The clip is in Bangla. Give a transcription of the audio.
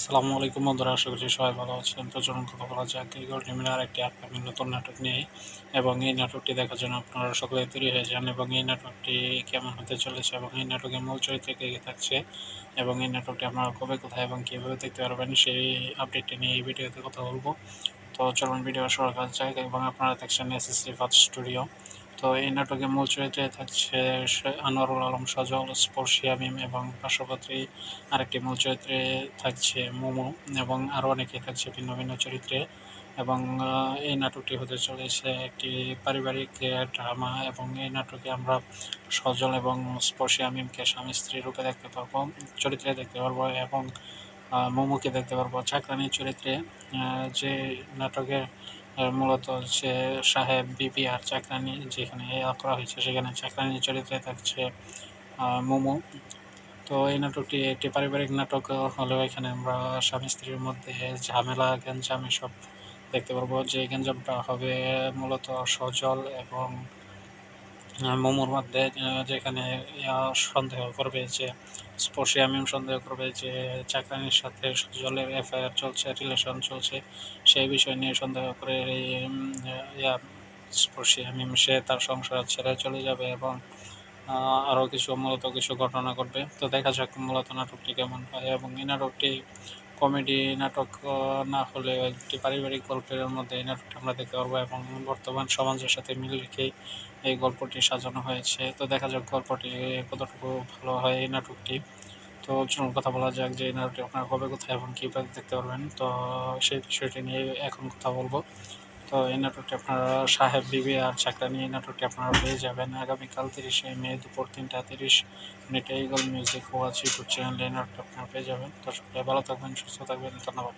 সালামু আলাইকুম বন্ধুরা, আশা করছি সবাই ভালো আছেন। তো চলুন কথা বলা যাক। এই গোল্ডিমিনার একটি আপকামিং নতুন নাটক নিয়ে। এবং এই নাটকটি দেখার জন্য আপনারা সকলে তৈরি হয়ে যান। এবং এই নাটকটি কেমন হতে চলেছে এবং এই নাটকের মূল চরিত্রে কে থাকছে? এবং এই নাটকটি আপনারা কবে, কোথায় এবং কীভাবে দেখতে পারবেন, সেই আপডেটটি নিয়ে এই ভিডিওতে কথা বলব। তো চলুন ভিডিও শুরু করা যাক এবং আপনারা দেখছেন এসএসসি ফার্স্ট স্টুডিও তো এই নাটকে মূল চরিত্রে থাকছে আনোয়ারুল আলম, সজল স্পর্শিয়া মিম এবং পার্শ্বপাত্রী আরেকটি মূল চরিত্রে থাকছে মোমো এবং আরও অনেকে থাকছে ভিন্ন ভিন্ন চরিত্রে এবং এই নাটকটি হতে চলেছে একটি পারিবারিক ড্রামা এবং এই নাটকে আমরা সজল এবং স্পর্শিয়া মিমকে স্বামী স্ত্রী রূপে দেখতে পারব, চরিত্রে দেখতে পারব এবং মোমোকে দেখতে পারব। চাকরানির চরিত্রে যে নাটকের মূলত হচ্ছে সাহেব, বিপি আর চাকরানি যেখানে করা হয়েছে, সেখানে চাকরানির চরিত্রে থাকছে মোমো। তো এই নাটকটি একটি পারিবারিক নাটক হলেও এখানে আমরা স্বামী স্ত্রীর মধ্যে ঝামেলা, গ্যাঞ্জাম এসব দেখতে পারব। যে গ্যাঞ্জামটা হবে মূলত সজল এবং মোমোর মধ্যে যেখানে সন্দেহ করবে যে স্পর্শী আমিম সন্দেহ করবে যে, চাকরানির সাথে জলের এফআইআর চলছে রিলেশন চলছে, সেই বিষয় নিয়ে সন্দেহ করে ইয়া স্পর্শী আমিম, সে তার সংসার ছেড়ে চলে যাবে এবং আরও কিছু, মূলত কিছু ঘটনা ঘটবে। তো দেখা যাক মূলত নাটকটি কেমন হয় এবং এই নাটকটি কমেডি নাটক না হলে একটি পারিবারিক গল্পের মধ্যে এই নাটকটা আমরা দেখতে পারব এবং বর্তমান সমাজের সাথে মিল রেখেই এই গল্পটি সাজানো হয়েছে। তো দেখা যাক গল্পটি কতটুকু ভালো হয় এই নাটকটি। তো চলুন কথা বলা যাক যে এই নাটকটি আপনারা কবে কোথায় এবং কীভাবে দেখতে পারবেন। তো সেই বিষয়টি নিয়ে এখন কথা বলব। তো এই নাটকটি আপনারা সাহেব বিবি আর চাকরানি এই নাটকটি আপনারা পেয়ে যাবেন। আগামীকাল তিরিশে মে দুপুর তিনটা তিরিশ মিনিটে ইগল মিউজিক ওয়াচ ইউটিউব চ্যানেলে এই নাটকটি আপনারা পেয়ে যাবেন। তো ভালো থাকবেন, সুস্থ থাকবেন, ধন্যবাদ।